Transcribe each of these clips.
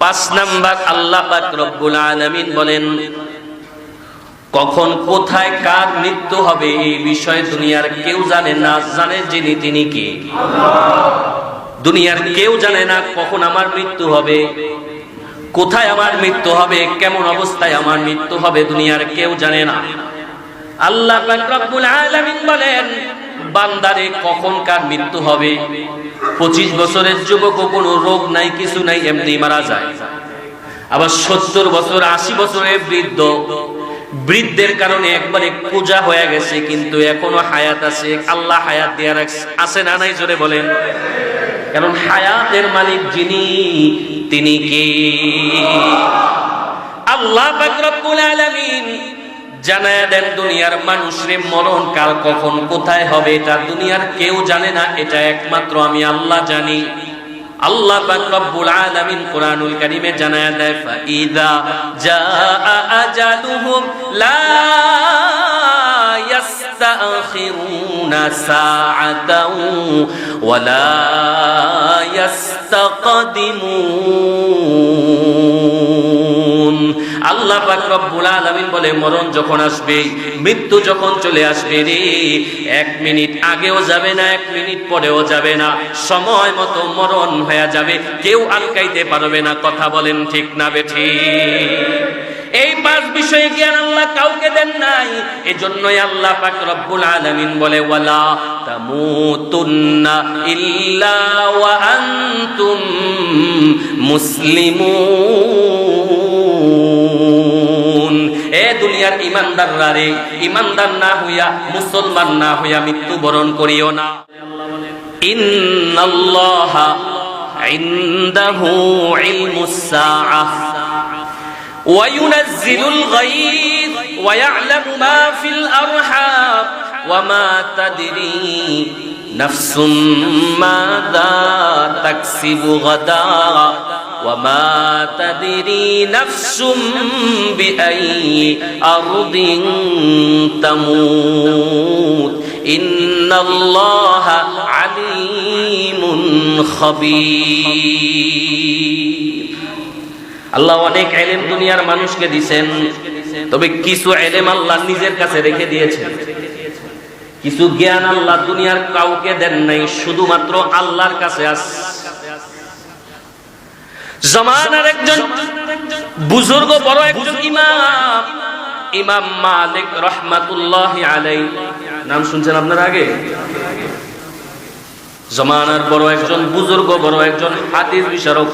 পাঁচ নাম্বার আল্লাহ পাক রব্বুল আলামিন বলেন, কখন কোথায় কার মৃত্যু হবে এই বিষয়ে দুনিয়ার কেউ জানে না, জানে যিনি তিনি কে। দুনিয়ার কেউ জানে না কখন আমার মৃত্যু হবে, কোথায় আমার মৃত্যু হবে, কেমন অবস্থায় আমার মৃত্যু হবে, দুনিয়ার কেউ জানে না। আল্লাহ রব্বুল আলামিন বলেন, বান্দারে কখন কার মৃত্যু হবে? পঁচিশ বছরের যুবক কোনো রোগ নাই, কিছু নাই এমনি মারা যায়। আবার সত্তর বছর, আশি বছরের বৃদ্ধ, বৃদ্ধের কারণে একবারে পূজা হয়ে গেছে, কিন্তু এখনও হায়াত আছে, আল্লাহ হায়াত দিয়ে আছে না নাই, জোরে বলেন। কারণ হায়াতের মালিক যিনি, তিনি কে? আল্লাহ জানায় দেন, দুনিয়ার মানুষরে মরণ কাল কখন? কোথায় হবে এটা? দুনিয়ার কেউ জানে না, এটা একমাত্র আমি আল্লাহ জানি। আল্লাহ পাক রব্বুল আলামিন কোরআনুল কারীমে জানায় দেয় ফাইদা জাআ আজালুহুম লা ইয়াস্তাখিরুনা সাআতাও ওয়ালা ইয়াস্তাকদিমুন। আল্লাহ পাক আলামিন বলে, মরণ যখন আসবে, মৃত্যু যখন চলে আসবে রে, এক মিনিট আগেও যাবে না, এক মিনিট পরেও যাবে না, সময় মতো মরণ হয়ে যাবে, কেউ আটকাইতে পারবে না, কথা বলেন ঠিক না বেঠি। এই পাঁচ বিষয়ে জ্ঞান আল্লাহ কাউকে দেন নাই, এজন্যই আল্লাহ পাক রব্বুল আলামিন বলে, ওয়ালা তামুতুন্না ইল্লা ওয়া আনতুম মুসলিমুন। দুনিয়ার ইমানদাররা রে ইমানদার না হইয়া মুসলমান না হইয়া মৃত্যুবরণ করিও না ইন্নাল্লাহা ইনদাহু ইলমুস সাআহ وينزل الغيث ويعلم ما في الأرحام وما تدري نفس ماذا تكسب غدا وما تدري نفس بأي أرض تموت إن الله عليم خبير আল্লাহ অনেক এলেম দুনিয়ার মানুষকে দিছেন তবে কিছু এলেম আল্লাহ নিজের কাছে রেখে দিয়েছেন কিছু জ্ঞান আল্লাহ দুনিয়ার কাউকে দেন নাই শুধুমাত্র আল্লাহর কাছে আস জমানার একজন বুজুর্গ, বড় একজন ইমাম। ইমাম মালিক রহমাতুল্লাহ আলাই নাম শুনছেন আপনার আগে? জমানার বড় একজন বুজুর্গ, বড় একজন হাদিস বিচারক,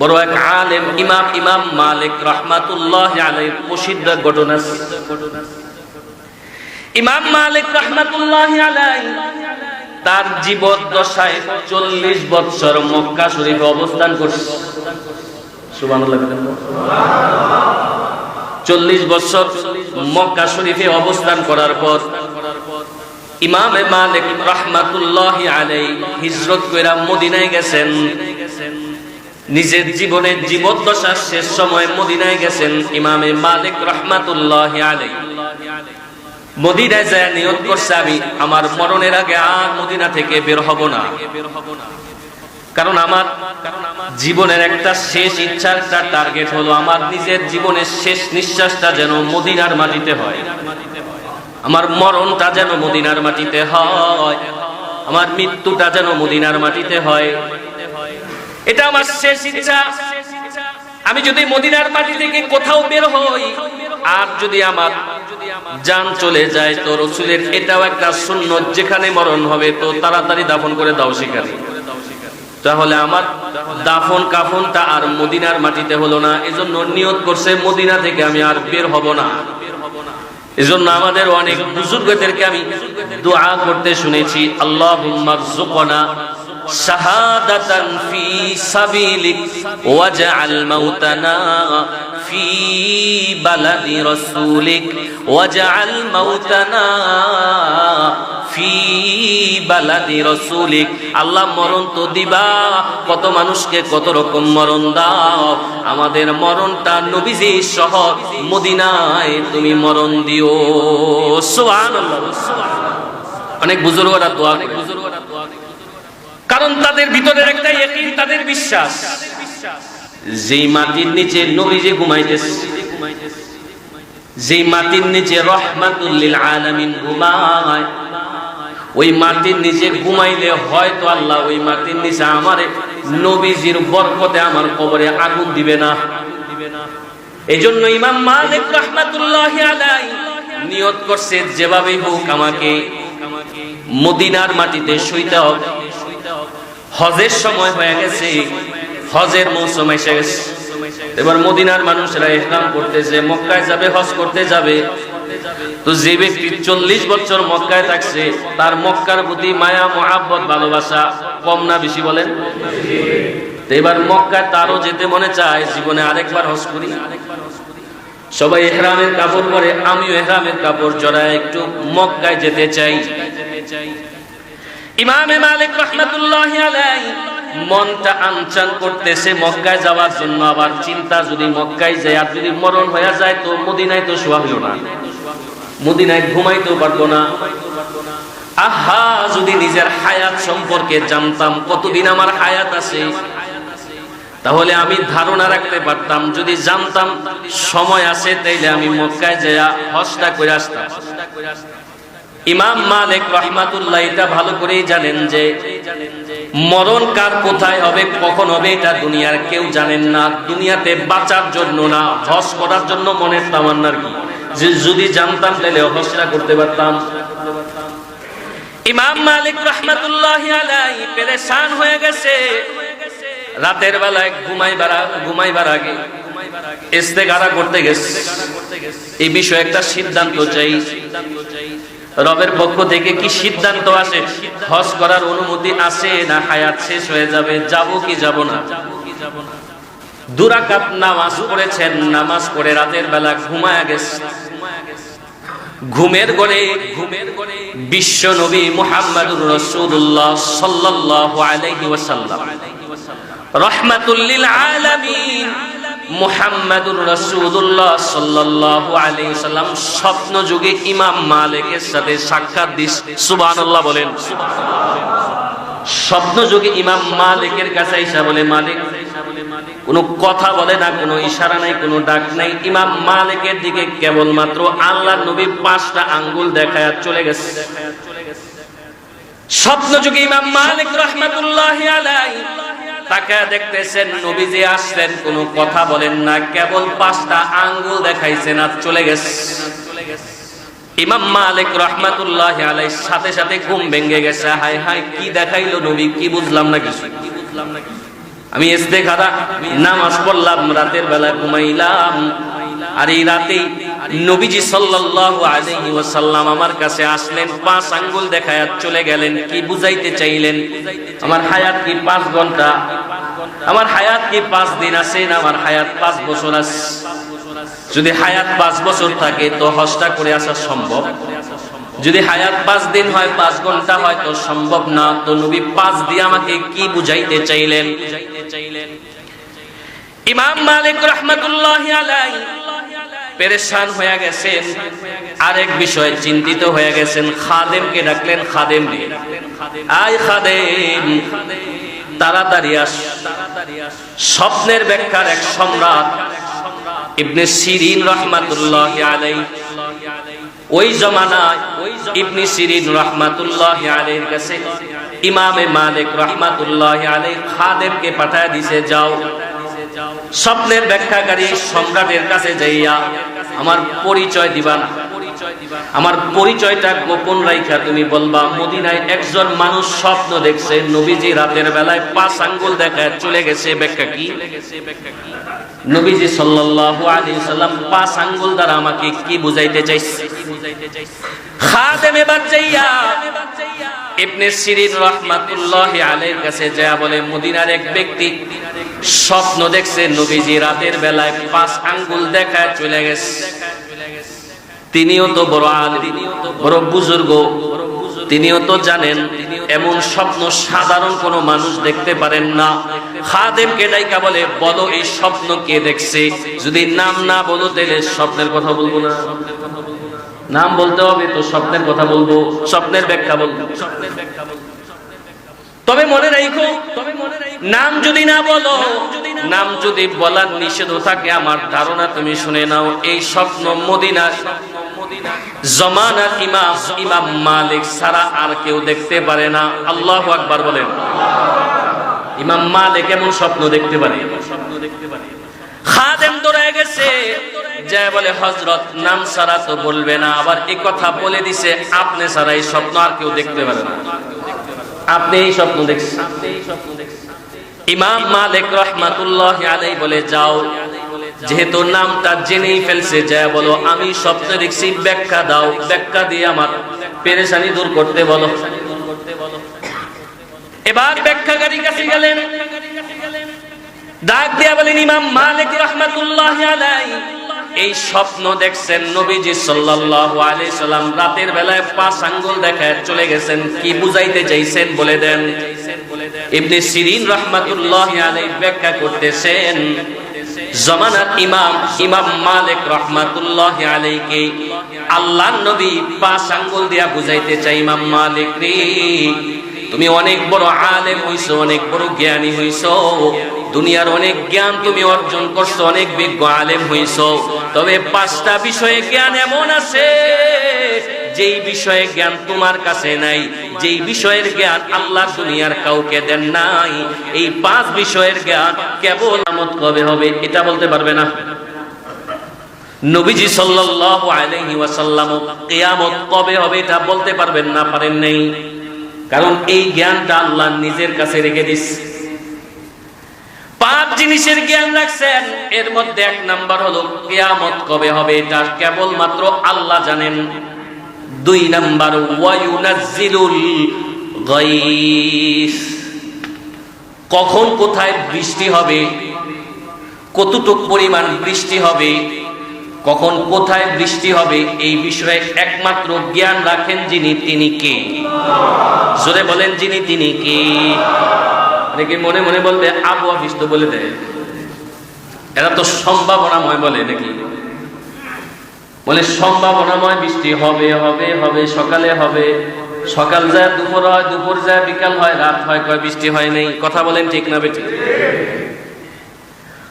বড় এক আলেম ইমাম ইমাম মালিক রহমাতুল্লাহ আলাই প্রসিদ্ধ ঘটনা ইমাম মালিক রহমাতুল্লাহ আলাই তার জীবন দশায় চল্লিশ বৎসর মক্কা শরীফে অবস্থান করছে। চল্লিশ বছর মক্কা শরীফে অবস্থান করার পর ইমামে মালিক রহমাতুল্লাহ আলাই হিজরত কইরা মদিনায় গেছেন। নিজের জীবনের জীবদ্দশার শেষ সময় মদিনায় গেছেন ইমামে মালিক রহমাতুল্লাহ আলাই মদিনায় যায়, নিয়ত করছে আমি, আমার মরণের আগে আর মদিনা থেকে বের হব না। কারণ আমার জীবনের একটা শেষ ইচ্ছা একটা টার্গেট হলো, আমার নিজের জীবনের শেষ নিঃশ্বাসটা যেন মদিনার মাটিতে হয়। আমার মরণটা যেন মদিনার মাটিতে হয়। আমার মৃত্যুটা যেন মদিনার মাটিতে হয়। এটা আমার শেষ ইচ্ছা। আমি যদি মদিনার মাটি থেকে কোথাও বের হই, আর যদি আমার যান চলে যায়, তো রসুলের এটাও একটা শূন্য যেখানে মরণ হবে, তো তাড়াতাড়ি দাফন করে দাও সেখানে। তাহলে আমার দাফন কাফনটা আর মদিনার মাটিতে হলো না, এজন্য নিয়ত করছে মদিনা থেকে আমি আর বের হব না। এজন্য আমাদের অনেক বুজুর্গদেরকে আমি দোয়া করতে শুনেছি আল্লাহ শাহাদাতান ফি সাবিলিক ওয়াজআল মাউতানা ফি বালাদি রাসূলিক ওয়াজআল মাউতানা ফি বালাদি রসুলিক আল্লাহ মরণ তো দিবা, কত মানুষকে কত রকম মরণ দাও। আমাদের মরণটা নবীজি সহ মদিনায় তুমি মরণ দিও। সোয়ান অনেক বুজুর্গরা দোয়া বুজুর্গ কারণ তাদের ভিতরের একটা তাদের বিশ্বাস। যেই মাটির নিচে নবী যে ঘুমাইতেছে, যেই মাটির নিচে রহমাতুল্লিল আলামিন ঘুমায়, ওই মাটির নিচে ঘুমাইলে হয়তো আল্লাহ ওই মাটির নিচে আমার নবীজির বরকতে আমার কবরে আগুন দিবে না। এই জন্য ইমাম মালিক রহমাতুল্লাহ নিয়ত করছে, যেভাবেই হোক আমাকে মদিনার মাটিতে শুইতে হবে। হজের সময় হয়ে গেছে। হজের মৌসুম এসে গেছে। এবার মদিনার মানুষরা ইসলাম করতেছে, মক্কায় যাবে, হজ করতে যাবে। তো যে ব্যক্তি চল্লিশ বছর মক্কায় থাকছে, তার মক্কার প্রতি মায়া, মহাব্বত, ভালোবাসা কম না বেশি বলেন? এবার মক্কায় তারও যেতে মনে চায়, জীবনে আরেকবার হজ করি। সবাই এহরামের কাপড় পরে, আমিও এহরামের কাপড় জড়ায় একটু মক্কায় যেতে চাই। ইমামে মালিক রহমাতুল্লাহ মনটা আনচান করতেছে মক্কায় যাওয়ার জন্য। আবার চিন্তা, যদি মক্কায় যায়, আর যদি মরণ হয়ে যায়, তো মদিনায় তো শোয়া হইল না। মদিনায় ঘুমাইতেও পারব না। আহা, যদি নিজের হায়াত সম্পর্কে জানতাম, কতদিন আমার হায়াত আছে? তাহলে আমি ধারণা রাখতে পারতাম, যদি জানতাম, সময় আছে, তাইলে আমি মক্কায় যাইয়া হজটা করে আসতাম। ইমাম মালিক রহমাতুল্লাহ, এটা ভালো করেই জানেন যে মরণ কার কোথায় হবে, কখন হবে, এটা দুনিয়ার কেউ জানেন না। দুনিয়াতে বাঁচার জন্য না, হজ করার জন্য মনের তামান্নার কি? যে যদি জানতাম তাহলে হজটা করতে পারতাম। ইমাম মালিক রহমাতুল্লাহ আলাই পেরেশান হয়ে গেছে। রাতের বেলায় ঘুমাইবার ঘুমাইবার আগে ইস্তেগারা করতে গেছে। এই বিষয়ে একটা সিদ্ধান্ত চাই সিদ্ধান্ত চাই। রবের পক্ষ থেকে কি সিদ্ধান্ত আসে? হজ করার অনুমতি আছে না হায়াত শেষ হয়ে যাবে? যাব কি যাব না? দুরাকাত নামাজ পড়েছেন, নামাজ পড়ে রাতের বেলা ঘুমায় গেছে। ঘুমের গড়ে ঘুমের গড়ে বিশ্ব নবী মুহাম্মদুর রাসূলুল্লাহ সাল্লাল্লাহু আলাইহি ওয়াসাল্লাম। রহমাতুল্লিল আলামিন মুহাম্মাদুর আলাইহি সাল্লাম স্বপ্ন যুগে ইমাম মালিকের সাথে সাক্ষাৎ দিস। বলেন। স্বপ্ন যুগে ইমাম মালিকের কাছে বলে, মালিক, কোনো কথা বলে না, কোনো ইশারা নাই, কোনো ডাক নাই। ইমাম মালিকের দিকে কেবলমাত্র আল্লাহ নবী পাঁচটা আঙ্গুল দেখায় চলে গেছে। স্বপ্ন যুগে ইমাম মালিক রহমাতুল্লাহ আলাই তাকে দেখতেছেন, নবীজি আসলেন, কোনো কথা বলেন না, কেবল পাঁচটা আঙ্গুল দেখাইছেন আর চলে গেছে। ইমাম মালিক রহমাতুল্লাহ আলাই সাথে সাথে ঘুম ভেঙে গেছে। হাই হাই কি দেখাইলো নবী, কি বুঝলাম কি বুঝলাম না কিছু। আমি ইস্তেখারা নামাজ পড়লাম, রাতের বেলা ঘুমাইলাম, আর এই রাতেই নবীজি সাল্লাল্লাহু আলাইহি ওয়াসাল্লাম আমার কাছে আসলেন, পাঁচ আঙ্গুল দেখায় চলে গেলেন, কি বুঝাইতে চাইলেন? আমার হায়াত কি পাঁচ ঘণ্টা? আমার হায়াত কি পাঁচ দিন আছে না আমার হায়াত পাঁচ বছর আছে? যদি হায়াত পাঁচ বছর থাকে তো হজটা করে আসা সম্ভব। যদি হায়াত পাঁচ দিন হয়, পাঁচ ঘণ্টা হয়, তো সম্ভব না। তো নবী পাঁচ দিয়ে আমাকে কি বুঝাইতে চাইলেন? ইমাম মালিক রহমতুল্লাহ আলাই পেরেশান হয়ে গেছেন। আরেক বিষয়ে, চিন্তিত হয়ে গেছেন। খাদেমকে ডাকলেন, খাদেম দিয়ে আয় খাদেম, তাড়াতাড়ি আস। স্বপ্নের ব্যাখ্যার এক সম্রাট, ইবনে সিরিন রহমাতুল্লাহ আলাই ওই জমানায় ইবনে সিরিন রহমাতুল্লাহ আলাইহির কাছে ইমামে মালিক রহমাতুল্লাহ আলাই খাদেমকে পাঠায় দিছে, যাও। স্বপ্নের ব্যাখ্যাকারী সম্রাটের কাছে যাইয়া আমার পরিচয় দিবা না। আমার পরিচয়টা গোপন রাইখা তুমি বলবা, মদিনায় একজন মানুষ স্বপ্ন দেখছে, নবীজি রাতের বেলায় পাঁচ আঙ্গুল দেখায় চলে গেছে, ব্যাখ্যা কি? নবীজি সাল্লাল্লাহু আলাইহি সাল্লাম পাঁচ আঙ্গুল দ্বারা আমাকে কি বুঝাইতে চাইছে? স্বপ্ন দেখছে, নবীজি রাতের বেলায় পাঁচ আঙ্গুল দেখায় চলে গেছে। তিনিও তো বড় বড় বুজুর্গ, তিনিও তো জানেন, এমন স্বপ্ন সাধারণ কোনো মানুষ দেখতে পারেন না। খাদেমকে ডাইকা বলে, বলো এই স্বপ্ন কে দেখছে? যদি নাম না বলো, তাহলে স্বপ্নের কথা বলব না। নাম বলতে হবে, তো স্বপ্নের কথা বলব, স্বপ্নের ব্যাখ্যা বলব। স্বপ্নের ব্যাখ্যা বলব তবে মনে রাখো তবে মনে নাম যদি না বলো, নাম যদি বলার নিষেধ থাকে, আমার ধারণা তুমি শুনে নাও, এই স্বপ্ন মদিনার জমানার ইমাম ইমাম মালিক ছাড়া আর কেউ দেখতে পারে না। আল্লাহ আকবার বলেন। ইমাম মালিক এমন স্বপ্ন দেখতে পারে। স্বপ্ন দেখতে পারে খাদেম দৌড়ে গেছে। জয় বলে হজরত নাম সারা তো বলবে না। আবার এই কথা বলে দিছে, আপনি সারা এই স্বপ্ন আর কেউ দেখতে পারে না। আপনি এই স্বপ্ন দেখছেন। ইমাম মালিক রহমাতুল্লাহ আলাই বলে, যাও। যেহেতু নামটা জেনেই ফেলছে যা বলো, আমি স্বপ্ন দেখছি, ব্যাখ্যা দাও। ব্যাখ্যা দিয়ে আমার পেরেশানি দূর করতে বলো। এবার ব্যাখ্যাকারী কাছে গেলেন। ডাক দিয়া বলেন, ইমাম মালিক রহমাতুল্লাহ আলাই এই স্বপ্ন দেখছেন নবীজি সাল্লাল্লাহু আলাইহি সাল্লাম। রাতের বেলায় পাঁচ আঙ্গুল দেখায় চলে গেছেন। কি বুঝাইতে চাইছেন বলে দেন। ইবনে সিরিন রাহমাতুল্লাহ আলাইহি ব্যাখ্যা করতেছেন, জমানার ইমাম ইমাম মালিক রহমাতুল্লাহ আলাইকে আল্লাহ নবী পাঁচ আঙ্গুল দিয়া বুঝাইতে চাই ইমাম মালিক রে। তুমি অনেক বড় আলেম হইছো, অনেক বড় জ্ঞানী হইছো। দুনিয়ার অনেক জ্ঞান তুমি অর্জন করছ, অনেক বিজ্ঞ আলেম হইছো। তবে পাঁচটা বিষয়ে জ্ঞান এমন আছে, যেই বিষয়ে জ্ঞান তোমার কাছে নাই, যেই বিষয়ের জ্ঞান আল্লাহ দুনিয়ার কাউকে দেন নাই। এই পাঁচ বিষয়ের জ্ঞান কেবল আমত কবে হবে, এটা বলতে পারবে না। নবীজি সাল্লাল্লাহু আলাইহি ওয়াসাল্লাম কিয়ামত কবে হবে এটা বলতে পারবেন না, পারেন নাই। কারণ এই জ্ঞানটা আল্লাহ নিজের কাছে রেখে দিস। পাঁচ জিনিসের জ্ঞান রাখছেন, এর মধ্যে এক নাম্বার হলো কেয়ামত কবে হবে, এটা কেবলমাত্র আল্লাহ জানেন। দুই নাম্বার, ওয়ায়ুনাজ্জিলুল গাইস কখন কোথায় বৃষ্টি হবে, কতটুক পরিমাণ বৃষ্টি হবে কখন কোথায় বৃষ্টি হবে এই বিষয়ে একমাত্র জ্ঞান রাখেন যিনি, তিনি কে? জোরে বলেন যিনি, তিনি কে? নাকি মনে মনে বলবে আবু অফিস তো বলে দেয়। এরা তো সম্ভাবনাময় বলে নাকি? বলে, সম্ভাবনাময় বৃষ্টি হবে হবে হবে, সকালে হবে। সকাল যায়, দুপুর হয়, দুপুর যায়, বিকাল হয়, রাত হয়, কয় বৃষ্টি হয় নাই? কথা বলেন ঠিক না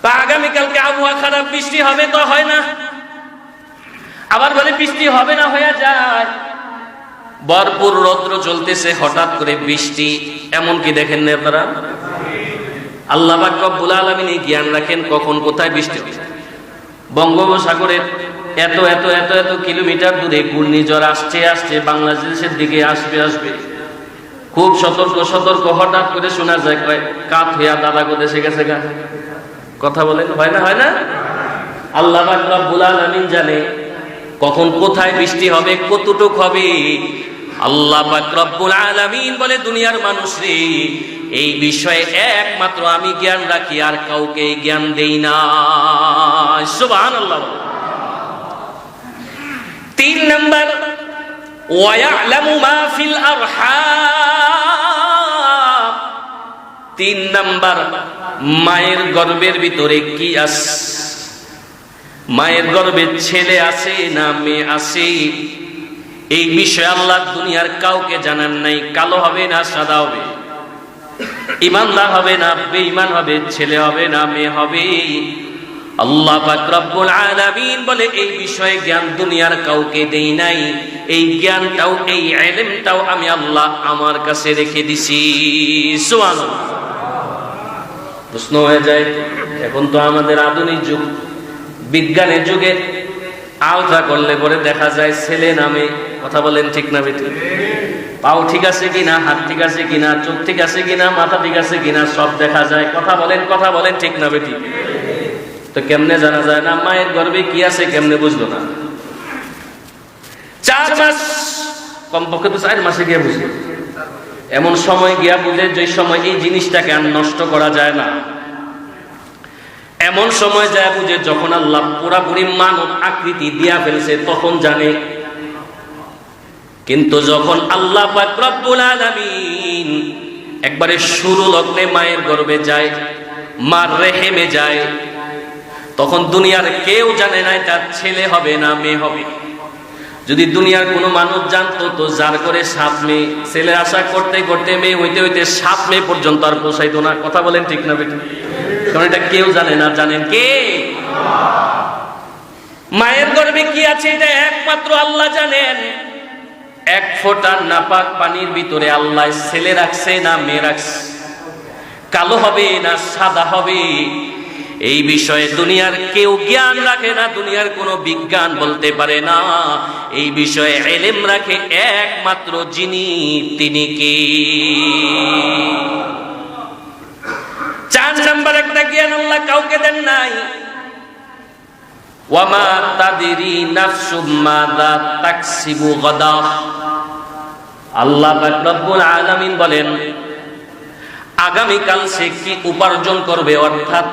তা আগামীকালকে আবহাওয়া খারাপ, বৃষ্টি হবে তো হয় না। আবার বলে, বৃষ্টি হবে না, হয়ে যায়। ভরপুর রৌদ্র চলতেছে হঠাৎ করে বৃষ্টি। এমন কি দেখেন না আপনারা? আল্লাহ রব্বুল আলমিন জ্ঞান রাখেন কখন কোথায় বৃষ্টি হবে। বঙ্গোপসাগরের এত এত এত এত কিলোমিটার দূরে ঘূর্ণিঝড় আসছে আসছে, বাংলাদেশের দিকে আসবে আসবে। খুব সতর্ক সতর্ক, হঠাৎ করে শোনা যায় কাত হইয়া দাদা গো দেশে গেছে কথা বলেন, হয় না হয় না? আল্লাহ রব্বুল আলমিন জানে কখন কোথায় বৃষ্টি হবে, কতটুক হবে? আল্লাহ রব্বুল আলামিন বলে, দুনিয়ার মানুষ এই বিষয়ে একমাত্র আমি জ্ঞান রাখি, আর কাউকে জ্ঞান দেই না। সুবহানাল্লাহ তিন নম্বর তিন নাম্বার, মায়ের গর্ভের ভিতরে কি আছে? মায়ের গর্ভে ছেলে আছে না মেয়ে আছে? এই বিষয়ে আল্লাহ দুনিয়ার কাউকে জানান নাই, কালো হবে না, সাদা হবে। ইমানদার হবে না, বেঈমান হবে, ছেলে হবে না, মেয়ে হবে। আল্লাহ পাক রব্বুল আলামিন বলে, এই বিষয়ে জ্ঞান দুনিয়ার কাউকে দেই নাই। এই জ্ঞানটাও, এই ইলমটাও আমি আল্লাহ আমার কাছে রেখে দিছি। সুবহানাল্লাহ। প্রশ্ন হয়ে যায়, এখন তো আমাদের আধুনিক যুগ। বিজ্ঞানের যুগে আলট্রা করলে পরে দেখা যায় ছেলে নামে কথা বলেন ঠিক না বেটি পাও ঠিক আছে কিনা, হাত ঠিক আছে কিনা, চোখ ঠিক আছে কিনা, মাথা ঠিক আছে কিনা, সব দেখা যায়। কথা বলেন কথা বলেন ঠিক না বেটি তো কেমনে জানা যায় না? মায়ের গর্বে কি আছে কেমনে বুঝলো না? চার মাস, কমপক্ষে তো চার মাসে গিয়ে বুঝে এমন সময় গিয়া বুঝে যে সময় এই জিনিসটাকে আর নষ্ট করা যায় না। এমন সময় যায় বুঝে যখন আল্লাহ পুরাপুরি মানব আকৃতি দিয়া ফেলছে, তখন জানে। কিন্তু যখন আল্লাহ একবারে শুরু লগ্নে মায়ের গর্বে যায়, মার রেহেমে যায়, তখন দুনিয়ার কেউ জানে না তার ছেলে হবে না মেয়ে হবে। যদি দুনিয়ার কোনো মানুষ জানতো তো যার করে সাত মেয়ে ছেলে আশা করতে করতে মেয়ে, হইতে হইতে সাত মেয়ে পর্যন্ত আর পোষাইতো না। কথা বলেন ঠিক না বেটা? কারণ এটা কেউ জানে না, জানেন কে? মায়ের গর্ভে কি আছে এটা একমাত্র আল্লাহ জানেন। এক ফোঁটা নাপাক পানির ভিতরে আল্লাহ ছেলে রাখছে না মেয়ে রাখছে? কালো হবে না সাদা হবে? এই বিষয়ে দুনিয়ার কেউ জ্ঞান রাখে না, দুনিয়ার কোনো বিজ্ঞান বলতে পারে না। এই বিষয়ে এলেম রাখে একমাত্র যিনি, তিনি কি? চার নাম্বার একটা জ্ঞান আল্লাহ কাউকে দেন নাই। ওয়ামা তাদেরি নাফসুম মাদা তাকসিবু গাদা। আল্লাহ পাক রব্বুল আলামিন বলেন, আগামীকাল সে কি উপার্জন করবে? অর্থাৎ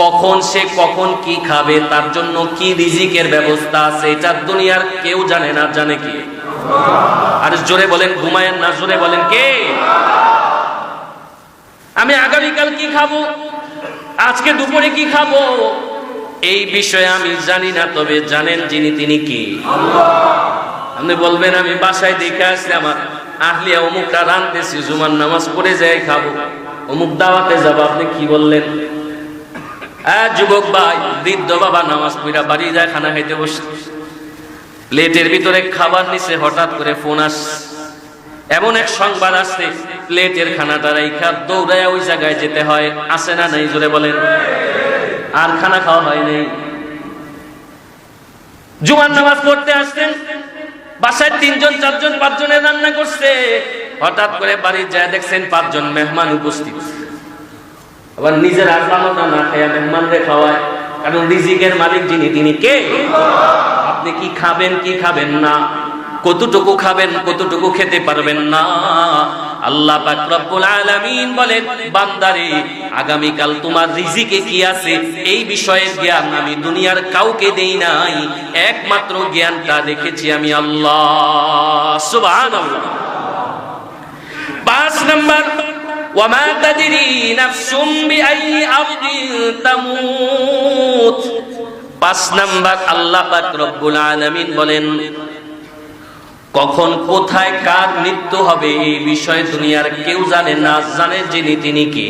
কখন সে কখন কি খাবে? তার জন্য কি রিজিকের ব্যবস্থা আছে? এটা দুনিয়ার কেউ জানে না, জানে কি? আর জোরে বলেন, ঘুমায়েন না, জোরে বলেন কে? আমি আগামীকাল কি খাব? আজকে দুপুরে কি খাব? এই বিষয়ে আমি জানি না, তবে জানেন যিনি তিনি কি। আপনি বলবেন, আমি বাসায় দেখে আসলে আমার আহলিয়া অমুকটা রানতেছি জুমার নামাজ পড়ে যাই, খাব। অমুক দাওয়াতে যাব, আপনি কি বললেন? যুবক ভাই, বৃদ্ধ বাবা নামাজ পড়া, বাড়ি যায়, খানা খাইতে বসে প্লেটের ভিতরে খাবার নিচে হঠাৎ করে ফোন আস এমন এক সংবাদ আসছে, প্লেটের খানাটা রাইখা দৌড়ায় ওই জায়গায় যেতে হয় আসে না নাই জোরে বলেন। আর খানা খাওয়া হয় নাই। জুমার নামাজ পড়তে আসতেন, বাসায় তিনজন, চারজন, পাঁচজনের রান্না করছে। হঠাৎ করে বাড়ি যায় দেখছেন পাঁচজন মেহমান উপস্থিত। আবার নিজের আগ্রামটা না খাইয়া মেহমানদের খাওয়ায়, কারণ রিজিকের মালিক যিনি, তিনি কে? আপনি কি খাবেন কি খাবেন না? কতটুকু খাবেন, কতটুকু খেতে পারবেন না। আল্লাহ আলামিন বলেন, বান্দারে আগামী কাল তোমার রিজিকে কি আছে? এই বিষয়ের জ্ঞান আমি দুনিয়ার কাউকে দেই নাই। একমাত্র জ্ঞানটা দেখেছি আমি আল্লাহ। সুবহানাল্লাহ। পাঁচ নাম্বার পাঁচ নাম্বার, আল্লাহ বলেন কখন কোথায় কার মৃত্যু হবে এই বিষয়ে দুনিয়ার কেউ জানে না, জানে যিনি তিনি কে।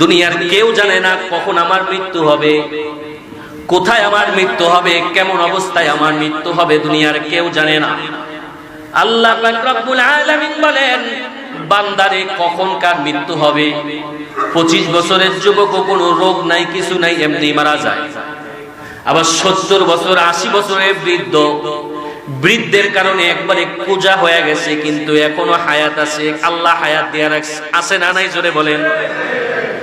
দুনিয়ার কেউ জানে না কখন আমার মৃত্যু হবে, কোথায় আমার মৃত্যু হবে, কেমন অবস্থায় আমার মৃত্যু হবে, দুনিয়ার কেউ জানে না। আল্লাহ বলেন, বান্দারে কখন কার মৃত্যু হবে? পঁচিশ বছরের যুবক কোনো রোগ নাই, কিছু নাই, এমনি মারা যায়। আবার সত্তর বছর, আশি বছরের বৃদ্ধ বৃদ্ধের কারণে একবারে পূজা হয়ে গেছে, কিন্তু এখনও হায়াত আছে। আল্লাহ হায়াত রাখছে আছে না নাই জোরে বলেন?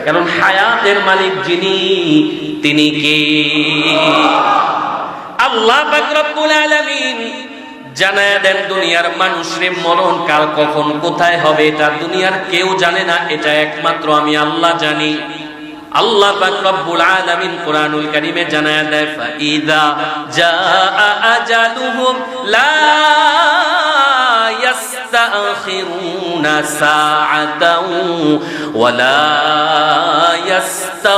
কারণ হায়াতের মালিক যিনি, তিনি কে? আল্লাহ আলামিন জানায় দেন, দুনিয়ার মানুষরে মরণ কাল কখন কোথায় হবে, এটা দুনিয়ার কেউ জানে না, এটা একমাত্র আমি আল্লাহ জানি। আল্লাহ পাক রব্বুল আলামিন কোরআনুল কারীমে জানায় দেয়, ফাইদা জাআ আজালুহুম লা ইয়াস্তাখিরুনা সাআতাও ওয়ালা ইয়াস্তাকদিমুন।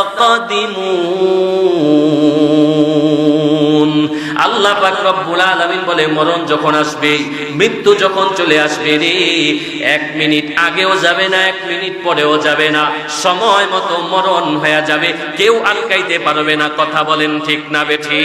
আল্লাহ পাক রব্বুল আলামিন বলে, মরণ যখন আসবে, মৃত্যু যখন চলে আসবে রে, এক মিনিট আগেও যাবে না, এক মিনিট পরেও যাবে না। সময় মতো মরণ হয়ে যাবে, কেউ আটকাইতে পারবে না। কথা বলেন ঠিক না বেঠি